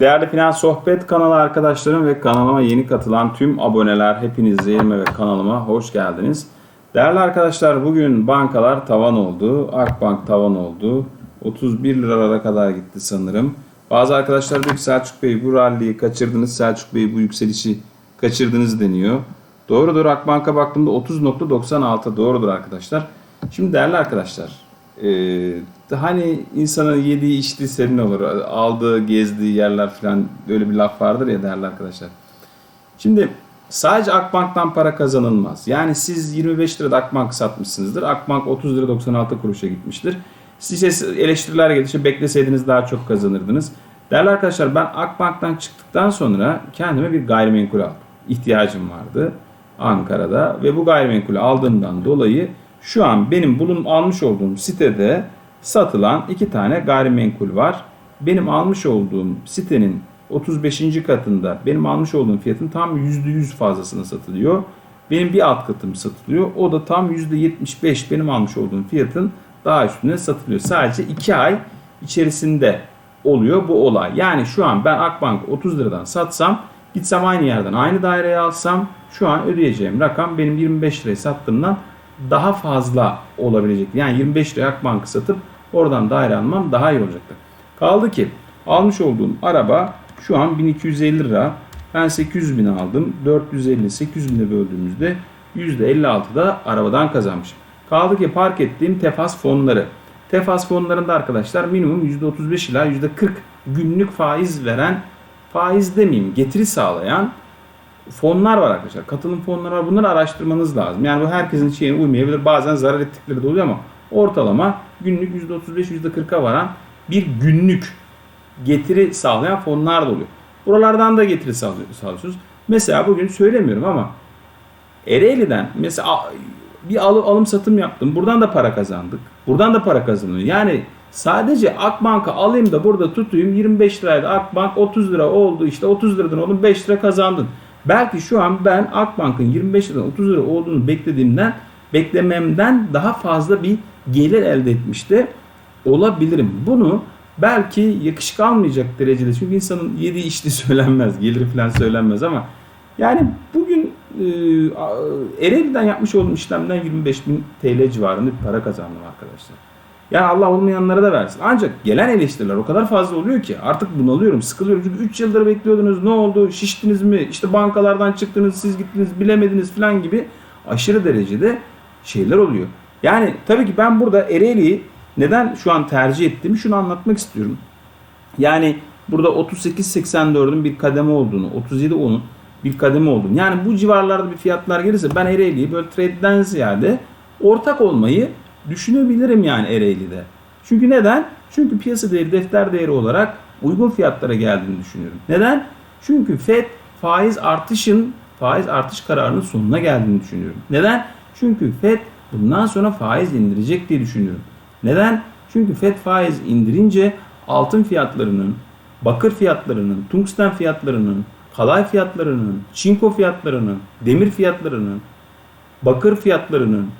Değerli Finans Sohbet kanalı arkadaşlarım ve kanalıma yeni katılan tüm aboneler hepiniz yerime ve kanalıma hoş geldiniz. Değerli arkadaşlar bugün bankalar tavan oldu. Akbank tavan oldu. 31 liralara kadar gitti sanırım. Bazı arkadaşlar diyor ki Selçuk Bey bu ralliyi kaçırdınız. Selçuk Bey bu yükselişi kaçırdınız deniyor. Doğrudur Akbank'a baktığımda 30.96 doğrudur arkadaşlar. Şimdi değerli arkadaşlar ee, hani insanın yediği içtiği serin olur. Aldığı gezdiği yerler falan böyle bir laf vardır ya değerli arkadaşlar. Şimdi sadece Akbank'tan para kazanılmaz. Yani siz 25 lirada Akbank satmışsınızdır. Akbank 30 lira 96 kuruşa gitmiştir. Size eleştiriler gelişe bekleseydiniz daha çok kazanırdınız. Değerli arkadaşlar ben Akbank'tan çıktıktan sonra kendime bir gayrimenkul aldım. İhtiyacım vardı Ankara'da ve bu gayrimenkulü aldığımdan dolayı şu an benim bulun almış olduğum sitede satılan iki tane gayrimenkul var. Benim almış olduğum sitenin 35. katında benim almış olduğum fiyatın tam %100 fazlasına satılıyor. Benim bir alt katım satılıyor. O da tam %75 benim almış olduğum fiyatın daha üstüne satılıyor. Sadece 2 ay içerisinde oluyor bu olay. Yani şu an ben Akbank 30 liradan satsam gitsem aynı yerden aynı daireyi alsam şu an ödeyeceğim rakam benim 25 liraya sattığımdan daha fazla olabilecek. Yani 25 liraya Akbank'ı satıp oradan daire almam daha iyi olacaktı. Kaldı ki almış olduğum araba şu an 1250 lira. Ben 800 bin aldım. 450 800 bine böldüğümüzde %56'da arabadan kazanmışım. Kaldı ki park ettiğim tefas fonları. Tefas fonlarında arkadaşlar minimum %35 ila %40 günlük faiz veren faiz demeyeyim getiri sağlayan fonlar var arkadaşlar. Katılım fonları var. Bunları araştırmanız lazım. Yani bu herkesin şeyine uymayabilir. Bazen zarar ettikleri de oluyor ama ortalama günlük %35-%40'a varan bir günlük getiri sağlayan fonlar da oluyor. Buralardan da getiri sağlıyorsunuz. Mesela bugün söylemiyorum ama Ereğli'den mesela bir alım, satım yaptım. Buradan da para kazandık. Buradan da para kazanıyor. Yani sadece Akbank'a alayım da burada tutayım 25 liraydı Akbank 30 lira oldu işte 30 liradan oğlum 5 lira kazandın. Belki şu an ben Akbank'ın 25 liradan 30 lira olduğunu beklediğimden beklememden daha fazla bir gelir elde etmişti olabilirim. Bunu belki yakışık almayacak derecede çünkü insanın yediği içtiği söylenmez, geliri falan söylenmez ama yani bugün e, Ereğli'den yapmış olduğum işlemden 25 bin TL civarında bir para kazandım arkadaşlar. Yani Allah olmayanlara da versin. Ancak gelen eleştiriler o kadar fazla oluyor ki artık bunalıyorum, sıkılıyorum. Çünkü 3 yıldır bekliyordunuz, ne oldu, şiştiniz mi, işte bankalardan çıktınız, siz gittiniz, bilemediniz falan gibi aşırı derecede şeyler oluyor. Yani tabii ki ben burada Ereğli'yi neden şu an tercih ettiğimi şunu anlatmak istiyorum. Yani burada 38.84'ün bir kademe olduğunu, 37.10'un bir kademe olduğunu. Yani bu civarlarda bir fiyatlar gelirse ben Ereğli'yi böyle trade'den ziyade ortak olmayı düşünebilirim yani Ereğli'de. Çünkü neden? Çünkü piyasa değeri, defter değeri olarak uygun fiyatlara geldiğini düşünüyorum. Neden? Çünkü FED faiz artışın faiz artış kararının sonuna geldiğini düşünüyorum. Neden? Çünkü FED bundan sonra faiz indirecek diye düşünüyorum. Neden? Çünkü FED faiz indirince altın fiyatlarının, bakır fiyatlarının, tungsten fiyatlarının, kalay fiyatlarının, çinko fiyatlarının, demir fiyatlarının, bakır fiyatlarının,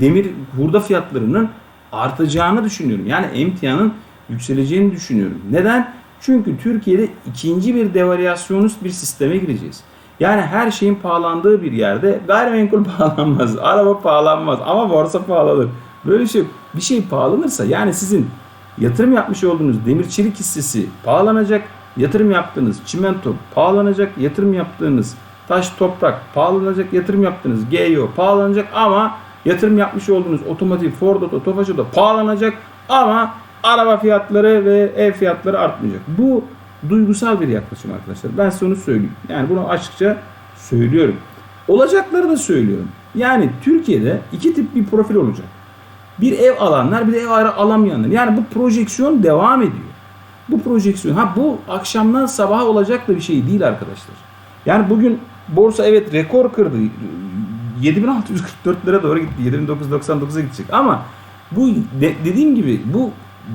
demir hurda fiyatlarının artacağını düşünüyorum. Yani emtianın yükseleceğini düşünüyorum. Neden? Çünkü Türkiye'de ikinci bir devalüasyonist bir sisteme gireceğiz. Yani her şeyin pahalandığı bir yerde gayrimenkul pahalanmaz, araba pahalanmaz ama borsa pahalanır. Böyle şey bir şey pahalanırsa yani sizin yatırım yapmış olduğunuz demir çelik hissesi pahalanacak, yatırım yaptığınız çimento pahalanacak, yatırım yaptığınız taş toprak pahalanacak, yatırım yaptığınız GEO pahalanacak ama yatırım yapmış olduğunuz otomotiv Ford Auto, Tofaş Auto pahalanacak ama araba fiyatları ve ev fiyatları artmayacak. Bu duygusal bir yaklaşım arkadaşlar. Ben size onu söyleyeyim. Yani bunu açıkça söylüyorum. Olacakları da söylüyorum. Yani Türkiye'de iki tip bir profil olacak. Bir ev alanlar bir de ev alamayanlar. Yani bu projeksiyon devam ediyor. Bu projeksiyon ha bu akşamdan sabaha olacak da bir şey değil arkadaşlar. Yani bugün borsa evet rekor kırdı. 7644 lira doğru gitti. 7999'a gidecek. Ama bu de, dediğim gibi bu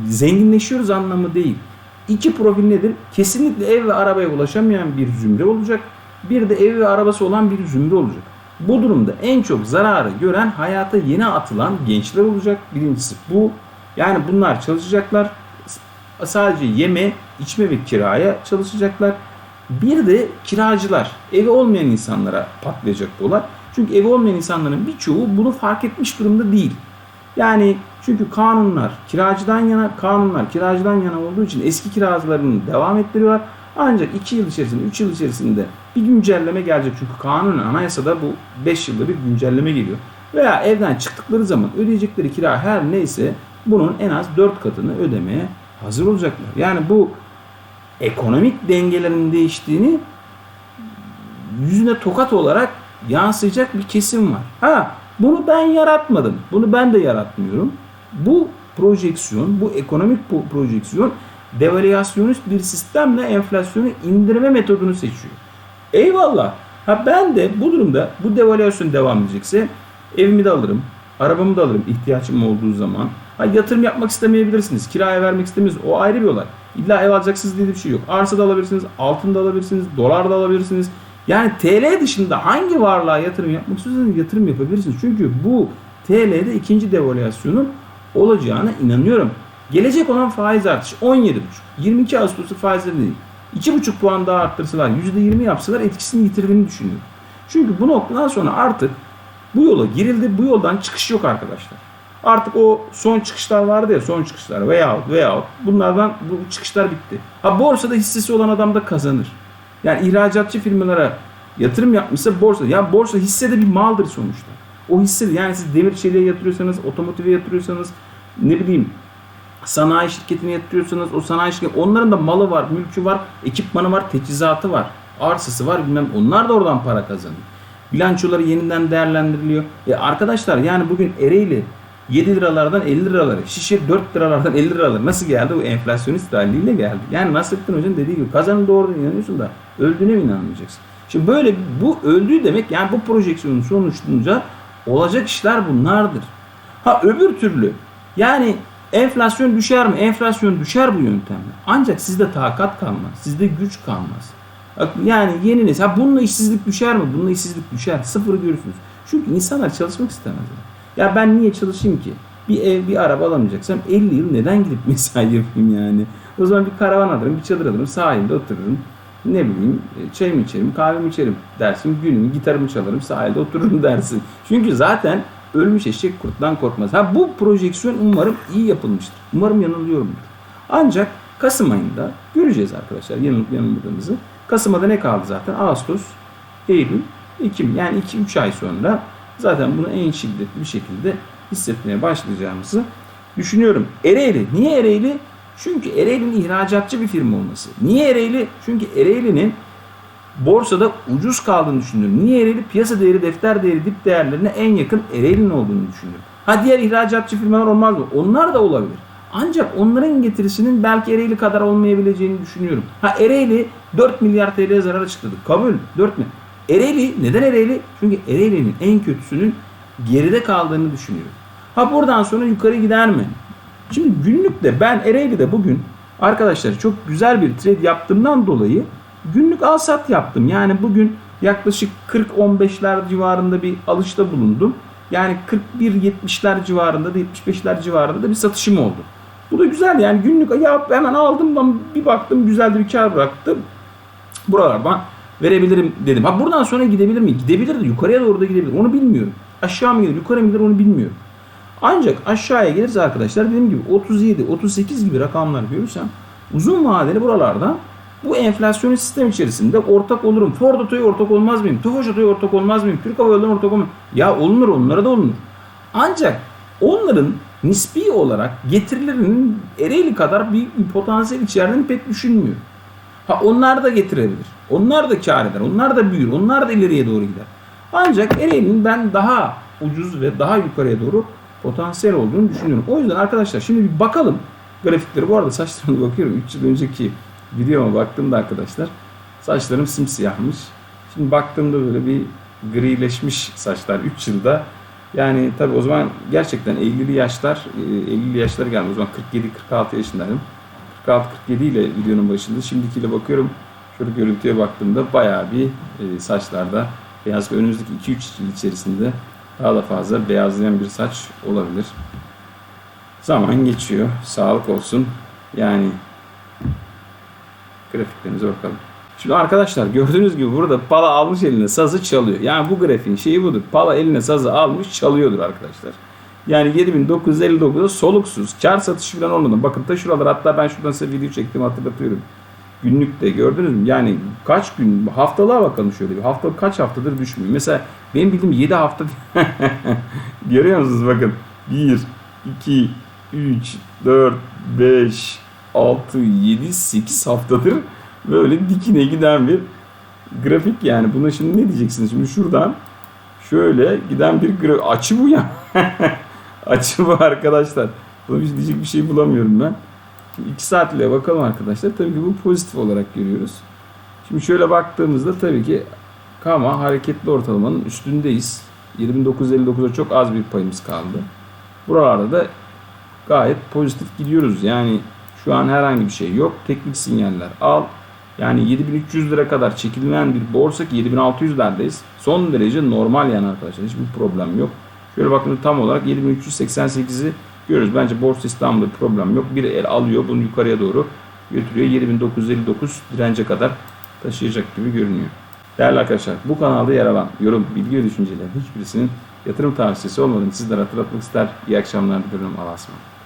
zenginleşiyoruz anlamı değil. İki profil nedir? Kesinlikle ev ve arabaya ulaşamayan bir zümre olacak. Bir de ev ve arabası olan bir zümre olacak. Bu durumda en çok zararı gören hayata yeni atılan gençler olacak. Birincisi bu. Yani bunlar çalışacaklar. Sadece yeme, içme ve kiraya çalışacaklar. Bir de kiracılar, evi olmayan insanlara patlayacak bu olay. Çünkü evi olmayan insanların birçoğu bunu fark etmiş durumda değil. Yani çünkü kanunlar kiracıdan yana, kanunlar kiracıdan yana olduğu için eski kiracılarını devam ettiriyorlar. Ancak 2 yıl içerisinde, 3 yıl içerisinde bir güncelleme gelecek. Çünkü kanun anayasada bu 5 yılda bir güncelleme geliyor. Veya evden çıktıkları zaman ödeyecekleri kira her neyse bunun en az 4 katını ödemeye hazır olacaklar. Yani bu ekonomik dengelerin değiştiğini yüzüne tokat olarak yansıyacak bir kesim var. Ha bunu ben yaratmadım. Bunu ben de yaratmıyorum. Bu projeksiyon, bu ekonomik pro- projeksiyon devalüasyonist bir sistemle enflasyonu indirme metodunu seçiyor. Eyvallah. Ha ben de bu durumda bu devalüasyon devam edecekse evimi de alırım, arabamı da alırım ihtiyacım olduğu zaman. Ha yatırım yapmak istemeyebilirsiniz. Kiraya vermek istemiyorsunuz. O ayrı bir olay. İlla ev alacaksınız diye bir şey yok. Arsa da alabilirsiniz, altın da alabilirsiniz, dolar da alabilirsiniz. Yani TL dışında hangi varlığa yatırım yapmak istiyorsanız yatırım yapabilirsiniz. Çünkü bu TL'de ikinci devalüasyonun olacağına inanıyorum. Gelecek olan faiz artışı 17,5. 22 Ağustos'u faizleri değil. 2,5 puan daha arttırsalar, %20 yapsalar etkisini yitirdiğini düşünüyorum. Çünkü bu noktadan sonra artık bu yola girildi. Bu yoldan çıkış yok arkadaşlar. Artık o son çıkışlar vardı ya son çıkışlar veyahut veyahut bunlardan bu çıkışlar bitti. Ha borsada hissesi olan adam da kazanır. Yani ihracatçı firmalara yatırım yapmışsa borsa. Yani borsa hisse de bir maldır sonuçta. O hisse yani siz demir çeliğe yatırıyorsanız, otomotive yatırıyorsanız ne bileyim sanayi şirketine yatırıyorsanız o sanayi şirketi onların da malı var, mülkü var, ekipmanı var, teçhizatı var, arsası var bilmem onlar da oradan para kazanıyor. Bilançoları yeniden değerlendiriliyor. E arkadaşlar yani bugün Ereğli 7 liralardan 50 liralara, şişe 4 liralardan 50 liralara nasıl geldi? Bu enflasyonist haliyle geldi. Yani Nasrettin Hoca'nın dediği gibi kazanın doğrudan inanıyorsun da öldüğüne mi inanmayacaksın? Şimdi böyle bu öldüğü demek yani bu projeksiyonun sonucunda olacak işler bunlardır. Ha öbür türlü yani enflasyon düşer mi? Enflasyon düşer bu yöntemle. Ancak sizde takat kalmaz. Sizde güç kalmaz. Yani yeni nesil. Ha bununla işsizlik düşer mi? Bununla işsizlik düşer. Sıfır görürsünüz. Çünkü insanlar çalışmak istemezler. Ya ben niye çalışayım ki? Bir ev, bir araba alamayacaksam 50 yıl neden gidip mesai yapayım yani? O zaman bir karavan alırım, bir çadır alırım, sahilde otururum. Ne bileyim, e, çay mı içerim, kahve mi içerim dersin. Günümü, gitarımı çalarım, sahilde otururum dersin. Çünkü zaten ölmüş eşek kurttan korkmaz. Ha bu projeksiyon umarım iyi yapılmıştır. Umarım yanılıyorumdur. Ancak Kasım ayında göreceğiz arkadaşlar yanılıp yanılmadığımızı. Kasım ne kaldı zaten? Ağustos, Eylül, Ekim yani 2-3 ay sonra zaten bunu en şiddetli bir şekilde hissetmeye başlayacağımızı düşünüyorum. Ereğli. Niye Ereğli? Çünkü Ereğli'nin ihracatçı bir firma olması. Niye Ereğli? Çünkü Ereğli'nin borsada ucuz kaldığını düşünüyorum. Niye Ereğli? Piyasa değeri, defter değeri, dip değerlerine en yakın Ereğli'nin olduğunu düşünüyorum. Ha diğer ihracatçı firmalar olmaz mı? Onlar da olabilir. Ancak onların getirisinin belki Ereğli kadar olmayabileceğini düşünüyorum. Ha Ereğli 4 milyar TL zarar açıkladı. Kabul. 4 mi? Ereğli neden Ereğli? Çünkü Ereğli'nin en kötüsünün geride kaldığını düşünüyorum. Ha buradan sonra yukarı gider mi? Şimdi günlükte ben Ereğli'de bugün arkadaşlar çok güzel bir trade yaptığımdan dolayı günlük al sat yaptım. Yani bugün yaklaşık 40-15'ler civarında bir alışta bulundum. Yani 41-70'ler civarında da 75'ler civarında da bir satışım oldu. Bu da güzel yani günlük ya hemen aldım ben bir baktım güzel bir kar bıraktım. Buralardan verebilirim dedim. Ha buradan sonra gidebilir mi? Gidebilir de yukarıya doğru da gidebilir. Onu bilmiyorum. Aşağı mı gelir, yukarı mı gelir onu bilmiyorum. Ancak aşağıya gelirse arkadaşlar dediğim gibi 37, 38 gibi rakamlar görürsem uzun vadeli buralarda bu enflasyon sistem içerisinde ortak olurum. Ford Oto'ya ortak olmaz mıyım? Tofaş Oto'ya ortak olmaz mıyım? Türk Hava Yolları'na ortak olmaz? Ya olunur onlara da olunur. Ancak onların nispi olarak getirilerinin Ereğli kadar büyük bir potansiyel içerdiğini pek düşünmüyorum. Ha onlar da getirebilir. Onlar da kar eder. Onlar da büyür. Onlar da ileriye doğru gider. Ancak Ereğli'nin ben daha ucuz ve daha yukarıya doğru potansiyel olduğunu düşünüyorum. O yüzden arkadaşlar şimdi bir bakalım grafikleri. Bu arada saçlarıma bakıyorum. 3 yıl önceki videoma baktığımda arkadaşlar saçlarım simsiyahmış. Şimdi baktığımda böyle bir grileşmiş saçlar 3 yılda. Yani tabi o zaman gerçekten 50'li yaşlar, e, 50'li yaşlar geldi. O zaman 47-46 yaşındaydım. 46-47 ile videonun başında. Şimdikiyle bakıyorum. Şöyle görüntüye baktığımda bayağı bir e, saçlarda beyaz önümüzdeki 2-3 yıl içerisinde daha da fazla beyazlayan bir saç olabilir. Zaman geçiyor. Sağlık olsun. Yani Grafiklerimize bakalım. Şimdi arkadaşlar gördüğünüz gibi burada pala almış eline sazı çalıyor. Yani bu grafiğin şeyi budur. Pala eline sazı almış çalıyordur arkadaşlar. Yani 7959'da soluksuz. Kar satışı falan olmadı. Bakın da şuralar hatta ben şuradan size video çektim hatırlatıyorum. Günlükte gördünüz mü? Yani kaç gün haftalığa bakalım şöyle bir. Hafta kaç haftadır düşmüyor. Mesela benim bildiğim 7 hafta görüyor musunuz bakın. 1 2 3 4 5 6 7 8 haftadır böyle dikine giden bir grafik yani. Buna şimdi ne diyeceksiniz? Şimdi şuradan şöyle giden bir grafik. Açı bu ya. Açı bu arkadaşlar. Buna bir diyecek bir şey bulamıyorum ben. Şimdi 2 saatliğe bakalım arkadaşlar. Tabii ki bu pozitif olarak görüyoruz. Şimdi şöyle baktığımızda tabii ki Kama hareketli ortalamanın üstündeyiz. 29.59'a çok az bir payımız kaldı. Buralarda da gayet pozitif gidiyoruz. Yani şu an herhangi bir şey yok. Teknik sinyaller al. Yani 7300 lira kadar çekilen bir borsa ki 7600'lerdeyiz. Son derece normal yani arkadaşlar. Hiçbir problem yok. Şöyle baktığımda tam olarak 7388'i görüyoruz. Bence Borsa İstanbul'da problem yok. Bir el alıyor bunu yukarıya doğru götürüyor. 7959 dirence kadar taşıyacak gibi görünüyor. Değerli arkadaşlar bu kanalda yer alan yorum, bilgi ve düşüncelerin hiçbirisinin yatırım tavsiyesi olmadığını sizlere hatırlatmak ister. İyi akşamlar diliyorum. Allah'a ısmarladık.